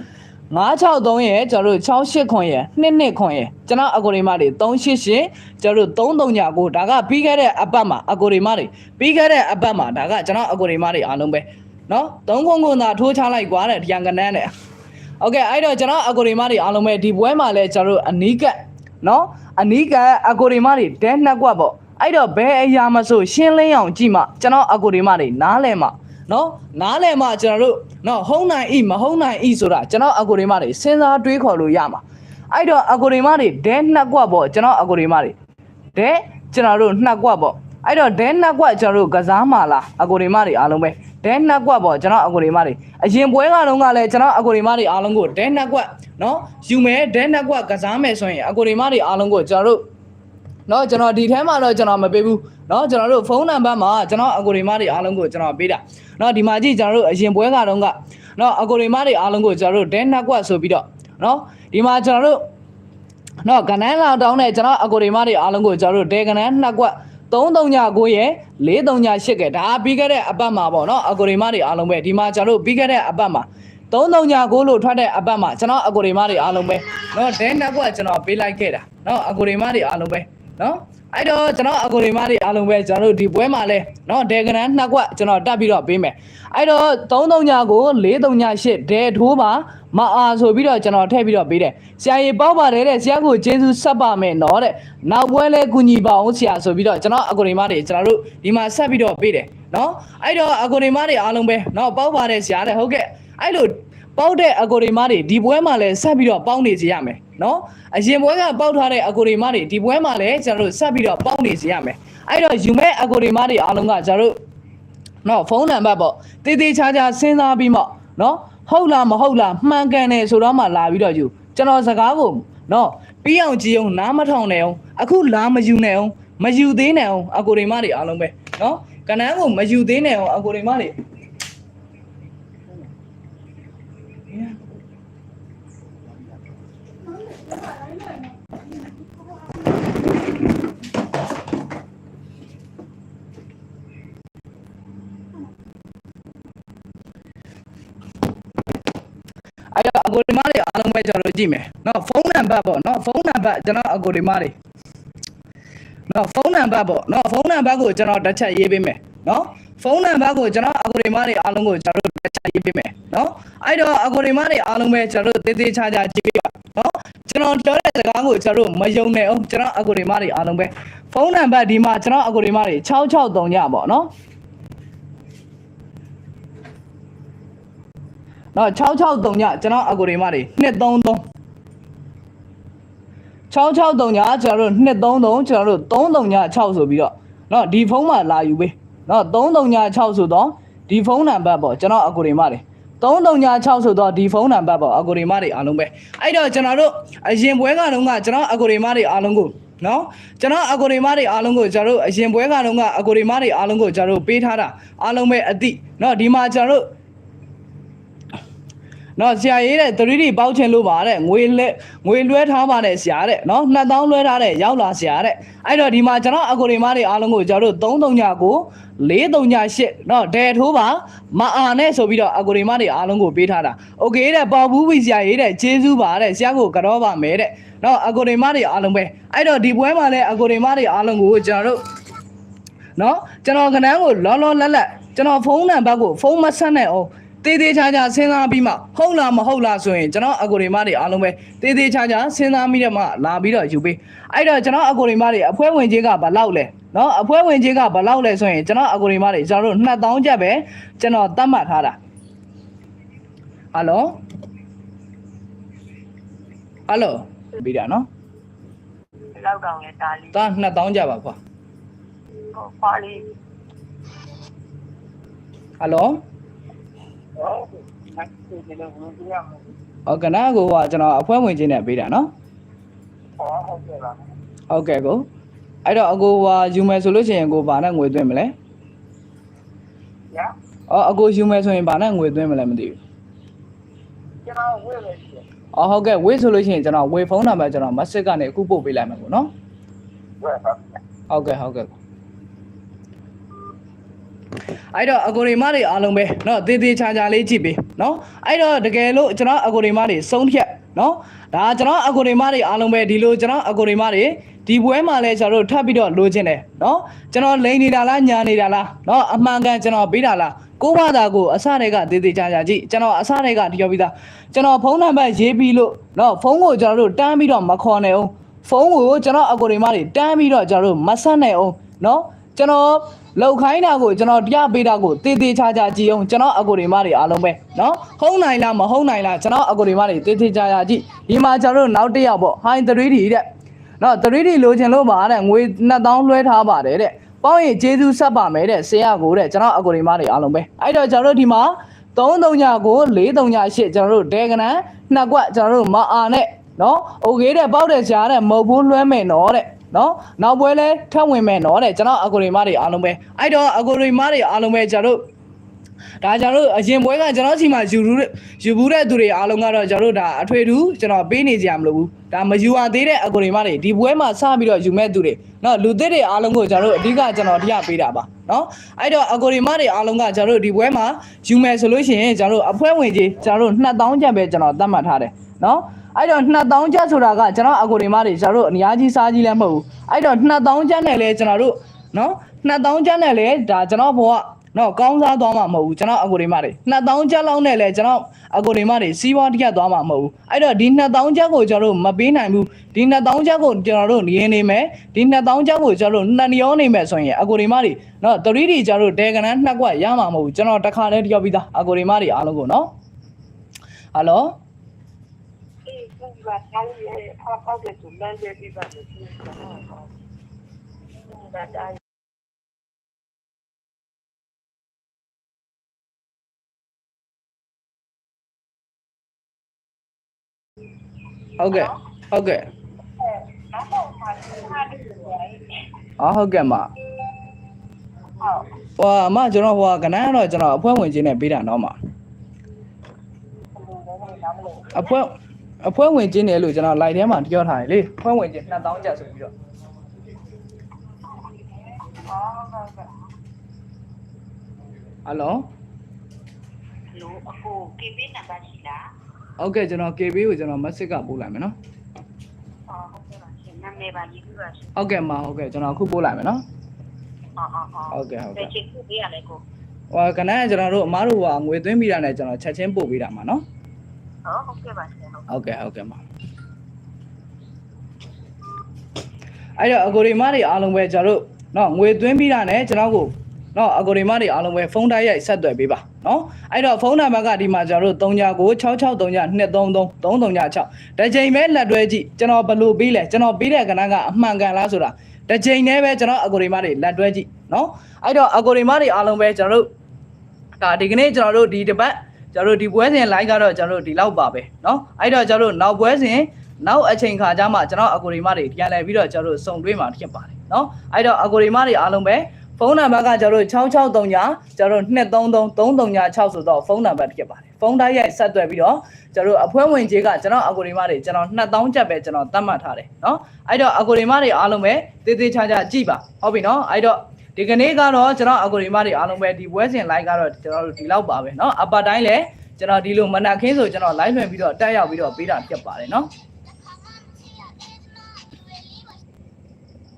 963ရဲ့ကျွန်တော်တို့68ခွန်ရဲ့22ခွန်ရဲ့ကျွန်တော်အကိုရီမတွေ388ကျွန်တော်တို့33ညာကိုဒါကပြီးခဲ့တဲ့အပတ်မှာအကိုရီမတွေပြီးခဲ့တဲ့အပတ်မှာဒါကကျွန်တော်အကိုရီမတွေအားလုံးပဲเนาะ3ခွန်ခွန်သာထိုးချလိုက်ကွာတဲ့ဒီရန်ကနန်းနဲ့โอเคအဲ့တော့ကျွန်တော်အကိုရီမတွေအားလုံးပဲဒီပွဲမှာလဲကျွန်တော်တို့အနီးကပ် နော်အနီးကအကိုရီမတွေဒဲနှက်ကွက်ပေါ့အဲ့တော့ဘယ်အရာမဆိုရှင်းလင်းအောင်ကြည့်မှကျွန်တော်အကိုရီမတွေနားလဲမှနော်နားလဲမှကျွန်တော်တို့နော်ဟုံးနိုင်ဤမဟုံးနိုင်ဤဆိုတာကျွန်တော်အကိုရီမတွေစဉ်းစားတွေးခေါ်လို့ရမှာအဲ့တော့အကိုရီမတွေဒဲနှက်ကွက်ပေါ့ကျွန်တော်အကိုရီမတွေဒဲကျွန်တော်တို့နှက်ကွက်ပေါ့ အဲ့တော့ဒဲနှစ်ကွက်ကျွန်တော်တို့ကစားမှာလားအကိုဒီမတွေအားလုံးပဲဒဲနှစ်ကွက်ပေါ့ကျွန်တော်အကိုဒီမတွေအရင်ပွဲကတော့ကလည်းကျွန်တော်အကိုဒီမတွေအားလုံးကိုဒဲနှစ်ကွက်နော်ယူမယ်ဒဲနှစ်ကွက်ကစားမယ်ဆိုရင်အကိုဒီမတွေအားလုံးကိုကျွန်တော်တို့နော်ကျွန်တော်ဒီထဲမှာတော့ကျွန်တော်မပေးဘူးနော်ကျွန်တော်တို့ဖုန်းနံပါတ်မှာကျွန်တော်အကိုဒီမတွေအားလုံးကိုကျွန်တော်ပေးတာနော်ဒီမှာကြည့်ကျွန်တော်တို့အရင်ပွဲကတော့ကနော်အကိုဒီမတွေအားလုံးကိုကျွန်တော်တို့ဒဲနှစ်ကွက်ဆိုပြီးတော့နော်ဒီမှာကျွန်တော်တို့နော်ကနန်းလောင်တောင်းတဲ့ကျွန်တော်အကိုဒီမတွေအားလုံးကိုကျွန်တော်တို့ဒဲကနန်းနှစ်ကွက် 339ရဲ့438ကဒါပြီးခဲ့တဲ့အပတ်မှာပေါ့နော်အကိုရီမားတွေအားလုံးပဲဒီမှာကျွန်တော်တို့ပြီးခဲ့တဲ့အပတ်မှာ339လို့ထွက်တဲ့အပတ်မှာကျွန်တော်အကိုရီမားတွေအားလုံးပဲနော်ဒဲနက်ကွက်ကျွန်တော်ပေးလိုက်ခဲ့တာနော်အကိုရီမားတွေအားလုံးပဲနော် အဲ့တော့ကျွန်တော်အကိုရီမတွေအားလုံးပဲကျွန်တော်တို့ဒီပွဲမှာလဲနော်ဒဲကနန်းနှစ်ကွက်ကျွန်တော်တက်ပြီးတော့ပေးမယ်အဲ့တော့33ညကို438ဒဲထိုးပါမအားဆိုပြီးတော့ကျွန်တော်ထည့်ပြီးတော့ပေးတယ်ဆရာကြီးပေါ့ပါတယ်တဲ့ဆရာကိုကျေးဇူးဆက်ပါမယ်နော်တဲ့နောက်ပွဲလဲကူညီပါအောင်ဆရာဆိုပြီးတော့ကျွန်တော်အကိုရီမတွေကျွန်တော်တို့ဒီမှာဆက်ပြီးတော့ပေးတယ်နော်အဲ့တော့အကိုရီမတွေအားလုံးပဲနော်ပေါ့ပါတယ်ဆရာတဲ့ဟုတ်ကဲ့အဲ့လိုပေါက်တဲ့အကိုရီမတွေဒီပွဲမှာလည်းဆက်ပြီးတော့ပေါက်နေစီရမယ် နော်အရင်ပွဲကပေါက်ထားတဲ့အကိုရီမတွေဒီပွဲမှာလည်းကျွန်တော်တို့ဆက်ပြီးတော့ပေါက်နေစီရမယ်အဲ့တော့ယူမဲ့အကိုရီမတွေအားလုံးကကျွန်တော်တို့နော်ဖုန်းနံပါတ်ပေါ့တေးသေးချာချာစဉ်းစားပြီးမှနော်ဟုတ်လားမဟုတ်လားမှန်ကန်တယ်ဆိုတော့မှလာပြီးတော့ယူကျွန်တော်စကားကိုနော်ပြီးအောင်ကြည့်အောင်နားမထောင်နဲ့အောင်အခုလာမယူနဲ့အောင်မယူသေးနဲ့အောင်အကိုရီမတွေအားလုံးပဲနော်ကနန်းကိုမယူသေးနဲ့အောင်အကိုရီမတွေ အကိုဒီမတွေအားလုံးပဲကျွန်တော်ကြည့်မယ်နော်ဖုန်းနံပါတ်ပေါ့နော်ဖုန်းနံပါတ်ကျွန်တော်အကိုဒီမတွေနော်ဖုန်းနံပါတ်ပေါ့နော်ဖုန်းနံပါတ်ကိုကျွန်တော်တစ်ချက်ရေးပေးမယ်နော်ဖုန်းနံပါတ်ကိုကျွန်တော်အကိုဒီမတွေအားလုံးကိုကျွန်တော်တစ်ချက်ရေးပေးမယ်နော်အဲ့တော့အကိုဒီမတွေအားလုံးပဲကျွန်တော်သေးသေးချာချာကြည့်ပေးပါနော်ကျွန်တော်ပြောတဲ့စကားကိုကျွန်တော်မယုံနဲ့အောင်ကျွန်တော်အကိုဒီမတွေအားလုံးပဲဖုန်းနံပါတ်ဒီမှာကျွန်တော်အကိုဒီမတွေ663ညပေါ့နော် နော်663ညကျွန်တော်အကိုဒီမတွေ233 663ညကျွန်တော်တို့233ကျွန်တော်တို့33ည6ဆိုပြီးတော့เนาะဒီဖုန်းမှာလာယူပေးเนาะ33ည6ဆိုတော့ဒီဖုန်းနံပါတ်ပေါ့ကျွန်တော်အကူတွေမတွေ33ည6ဆိုတော့ဒီဖုန်းနံပါတ်ပေါ့အကူတွေမတွေအားလုံးပဲအဲ့တော့ကျွန်တော်တို့အရင်ပွဲကတော့ကကျွန်တော်အကူတွေမတွေအားလုံးကိုနော်ကျွန်တော်အကူတွေမတွေအားလုံးကိုကျွန်တော်တို့အရင်ပွဲကတော့ကအကူတွေမတွေအားလုံးကိုကျွန်တော်တို့ပေးထားတာအားလုံးပဲအတိเนาะဒီမှာကျွန်တော်တို့ နော်ဆရာရေးတဲ့ 3D ပေါက်ချင်လို့ပါတဲ့ငွေလက်ငွေလွှဲထားပါတဲ့ဆရာတဲ့နော်2000လွှဲထားတဲ့ရောက်လာဆရာတဲ့အဲ့တော့ဒီမှာကျွန်တော်အကိုတွေမတွေအားလုံးကိုကျွန်တော်တို့33ညကို438နော်ဒဲထိုးပါမအာနဲ့ဆိုပြီးတော့အကိုတွေမတွေအားလုံးကိုပေးထားတာโอเคတဲ့ပေါ်ဘူးပြီဆရာရေးတဲ့ကျေးဇူးပါတဲ့ဆရာကိုကတော့ပါမယ်တဲ့နော်အကိုတွေမတွေအားလုံးပဲအဲ့တော့ဒီပွဲမှာလည်းအကိုတွေမတွေအားလုံးကိုကျွန်တော်တို့ နော်ကျွန်တော်ကနန်းကိုလောလောလတ်လတ်ကျွန်တော်ဖုန်းနံပါတ်ကိုဖုန်းမဆက်နဲ့အောင် တေးသေးချာချာစဉ်းစားပြီးမှဟုတ်လားမဟုတ်လားဆိုရင်ကျွန်တော်အကူတွေမတွေအားလုံးပဲတေးသေးချာချာစဉ်းစားပြီးတော့မှလာပြီးတော့ယူပေးအဲ့တော့ကျွန်တော်အကူတွေမတွေအဖွဲဝင်ကြီးကဘယ်လောက်လဲနော်အဖွဲဝင်ကြီးကဘယ်လောက်လဲဆိုရင်ကျွန်တော်အကူတွေမတွေကျွန်တော်တို့2000ကျပ်ပဲကျွန်တော်တတ်မှတ်ထားတာဟယ်လိုဟယ်လိုပြီးတာနော်လောက်တောင်လဲတားလေးဒါ2000ကျပ်ပါခွာဟိုခွာလေးဟယ်လို ဟုတ်အဲ့ဒီလိုဝင်ပြရမှာဟောကနန်းကိုကကျွန်တော်အဖွဲဝင်ချင်းနဲ့ပေးတာနော်ဟောဟုတ်ကဲ့ပါဟုတ်ကဲ့ကိုအဲ့တော့အကိုဟာယူမယ်ဆိုလို့ရှိရင်ကိုဘာနဲ့ငွေသွင်းမလဲရအော်အကိုယူမယ်ဆိုရင်ဘာနဲ့ငွေသွင်းမလဲမသိဘူးကျွန်တော်ဝယ်ပဲရှိတယ်အော်ဟုတ်ကဲ့ဝေးဆိုလို့ရှိရင်ကျွန်တော်ဝေဖုန်းနံပါတ်ကျွန်တော် message ကနေအခုပို့ပေးလိုက်မယ်ကိုနော်ဝယ်ပါဟုတ်ကဲ့ဟုတ်ကဲ့ အဲ့တော့အကိုရီမတွေအားလုံးပဲเนาะတေးသေးချာချာလေးကြည့်ပေးเนาะအဲ့တော့တကယ်လို့ကျွန်တော်အကိုရီမတွေဆုံးဖြတ်เนาะဒါကျွန်တော်အကိုရီမတွေအားလုံးပဲဒီလိုကျွန်တော်အကိုရီမတွေဒီပွဲမှာလဲကျွန်တော်တို့ထပ်ပြီးတော့လိုချင်တယ်เนาะကျွန်တော်လိန်နေတာလားညာနေတာလားเนาะအမှန်ကန်ကျွန်တော်ပေးတာလားကိုဘာသာကိုအစတွေကတေးသေးချာချာကြည့်ကျွန်တော်အစတွေကပြောပြီးသားကျွန်တော်ဖုန်းနံပါတ်ရေးပြီးလို့เนาะဖုန်းကိုကျွန်တော်တို့တန်းပြီးတော့မခေါ်နိုင်အောင်ဖုန်းကိုကျွန်တော်အကိုရီမတွေတန်းပြီးတော့ကျွန်တော်တို့မဆက်နိုင်အောင်เนาะ ကျွန်တော်လောက်ခိုင်းတာကိုကျွန်တော်တရားပေးတာကိုတေးသေးချာချာကြည့်အောင်ကျွန်တော်အကူတွေမတွေအားလုံးပဲเนาะဟုတ်နိုင်လားမဟုတ်နိုင်လားကျွန်တော်အကူတွေမတွေတေးသေးချာချာကြည့်ဒီမှာကျွန်တော်တို့နောက်တစ်ယောက်ပေါ့ high 3D တဲ့เนาะ 3D လိုချင်လို့ပါတဲ့ငွေ2000လွှဲထားပါတယ်တဲ့ပေါင်းရင်ကျေးဇူးဆက်ပါမယ်တဲ့ဆရာကိုတဲ့ကျွန်တော်အကူတွေမတွေအားလုံးပဲအဲ့တော့ကျွန်တော်တို့ဒီမှာ33ညကို43ညရှစ်ကျွန်တော်တို့ဒဲကနန်နှစ်ကွက်ကျွန်တော်တို့မအာနဲ့เนาะโอเคတဲ့ပေါက်တဲ့ဆရာတဲ့မဟုတ်ဘူးလွှဲမယ်နော်တဲ့ နော်နောက်ပွဲလဲထပ်ဝင်မယ်နော်တဲ့ကျွန်တော်အကူရီမတွေအားလုံးပဲအဲ့တော့အကူရီမတွေအားလုံးပဲကျွန်တော်တို့ဒါကျွန်တော်တို့အရင်ပွဲကကျွန်တော်စီမှာယူရယူဘူးတဲ့သူတွေအားလုံးကတော့ကျွန်တော်တို့ဒါအထွေထူးကျွန်တော်ပေးနေကြမလို့ဘူးဒါမယူရသေးတဲ့အကူရီမတွေဒီပွဲမှာစပြီးတော့ယူမဲ့သူတွေ နော်လူသစ်တွေအားလုံးကိုကျွန်တော်တို့အဓိကကျွန်တော်တရားပေးတာပါနော်အဲ့တော့အကူရီမတွေအားလုံးကကျွန်တော်တို့ဒီပွဲမှာယူမယ်ဆိုလို့ရှိရင်ကျွန်တော်တို့အဖွဲဝင်ကြီးကျွန်တော်တို့2000ကျပ်ပဲကျွန်တော်သတ်မှတ်ထားတယ်နော်အဲ့တော့2000ကျပ်ဆိုတာကကျွန်တော်အကူတွေမတွေကျွန်တော်တို့အများကြီးစားကြီးလည်းမဟုတ်ဘူးအဲ့တော့2000ကျပ်နဲ့လည်းကျွန်တော်တို့နော်2000ကျပ်နဲ့လည်းဒါကျွန်တော်ဘဝ နော်ကောင်းစားသွားမှာမဟုတ်ဘူးကျွန်တော်အကူတွေမတွေ2000ကျပ်လောက်နဲ့လည်းကျွန်တော်အကူတွေမတွေစီးပွားတစ်ရက်သွားမှာမဟုတ်ဘူးအဲ့တော့ဒီ2000ကျပ်ကိုကျွန်တော်တို့မပေးနိုင်ဘူးဒီ2000ကျပ်ကိုကျွန်တော်တို့ရင်းနေမယ်ဒီ2000ကျပ်ကိုကျွန်တော်တို့နှစ်ရောနေမယ်ဆိုရင်အကူတွေမတွေနော် 3D ကျွန်တော်တို့ဒဲကနန်းနှစ်ကွက်ရမှာမဟုတ်ဘူးကျွန်တော်တစ်ခါတည်းတယောက်ပြီးသားအကူတွေမတွေအားလုံးကိုနော်ဟယ်လိုအေးသူကတားလေးဖာပေါက်တဲ့သူလမ်းလေးပြပါလို့ပြောတာ ဟုတ်ကဲ့ဟုတ်ကဲ့နောက်တော့ဖာဖာလေးကိုရိုက်အော်ဟုတ်ကဲ့မဟုတ်ဟိုအမကျွန်တော်ဟိုကနန်းကတော့ကျွန်တော်အဖွဲဝင်ချင်းနဲ့ပေးတာတော့မှာဘယ်လိုလဲနားမလို့အဖွဲအဖွဲဝင်ချင်းတယ်လို့ကျွန်တော် live ထဲမှာပြောထားတယ်လေအဖွဲဝင်ချင်း2000ကျပ်ဆိုပြီးတော့အော်ဟုတ်ကဲ့ဟယ်လိုလို့အခု KB နံပါတ်ရှိလား ဟုတ်ကဲ့ကျွန်တော် KB ကိုကျွန်တော် message ကပို့လိုက်မယ်နော်အော်ဟုတ်ကဲ့ပါရှင်နာမည်ပါရေးပြပါရှင်ဟုတ်ကဲ့မဟုတ်ကဲ့ကျွန်တော်အခုပို့လိုက်မယ်နော်ဟအော်အော်အော်ဟုတ်ကဲ့ဟုတ်ဘယ်ကဲ့ချိန်ခုပေးရလဲကိုဟိုကနန်းကကျွန်တော်တို့အမားတို့ကငွေသွင်းပြီးတာနဲ့ကျွန်တော်ချက်ချင်းပို့ပေးတာမှာနော်ဟောဟုတ်ကဲ့ပါရှင်ဟုတ်ဟုတ်ကဲ့ဟုတ်ကဲ့ပါအဲ့တော့အကိုဒီမတွေအားလုံးပဲကျွန်တော်တို့နော်ငွေသွင်းပြီးတာနဲ့ကျွန်တော်ကို နော်အကိုဒီမတွေအားလုံးပဲဖုန်းတိုက်ရိုက်ဆက်သွယ်ပေးပါနော်အဲ့တော့ဖုန်းနံပါတ်ကဒီမှာကျွန်တော်တို့399663233336တစ်ချိန်ပဲလက်တွဲကြည့်ကျွန်တော်ဘယ်လိုပေးလဲကျွန်တော်ပေးတဲ့ကဏ္ဍကအမှန်ကန်လားဆိုတာတစ်ချိန်တည်းပဲကျွန်တော်အကိုဒီမတွေလက်တွဲကြည့်နော်အဲ့တော့အကိုဒီမတွေအားလုံးပဲကျွန်တော်တို့ ဒါဒီကနေ့ကျွန်တော်တို့ဒီတစ်ပတ်ကျွန်တော်တို့ဒီပွဲစဉ် live ကတော့ကျွန်တော်တို့ဒီလောက်ပါပဲเนาะအဲ့တော့ကျွန်တော်တို့နောက်ပွဲစဉ်နောက်အချိန်ခါကျမှကျွန်တော်အကိုဒီမတွေပြန်လဲပြီးတော့ကျွန်တော်တို့စုံတွဲမှာဖြစ်ပါတယ်เนาะအဲ့တော့အကိုဒီမတွေအားလုံးပဲ ဖုန်းနံပါတ်ကကျွန်တော်တို့663ညကျွန်တော်တို့2333336ဆိုတော့ဖုန်းနံပါတ်ဖြစ်ပါတယ်ဖုန်းတိုင်းရိုက်ဆက်သွယ်ပြီးတော့ကျွန်တော်တို့အဖွဲ့ဝင်ကြီးကကျွန်တော်အကိုဒီမတွေကျွန်တော်2000ကျပ်ပဲကျွန်တော်သတ်မှတ်ထားတယ်เนาะအဲ့တော့အကိုဒီမတွေအားလုံးပဲတေးသေးချာချာကြည့်ပါဟုတ်ပြီเนาะအဲ့တော့ ဒီကနေ့ကတော့ကျွန်တော်အကူဒီမတွေအားလုံးပဲဒီပွဲစဉ် live ကတော့ကျွန်တော်တို့ဒီလောက်ပါပဲเนาะအပတ်တိုင်းလည်းကျွန်တော်ဒီလိုမနက်ခင်းဆိုကျွန်တော် live လွှင့်ပြီးတော့တက်ရောက်ပြီးတော့ပေးတာဖြစ်ပါတယ်เนาะ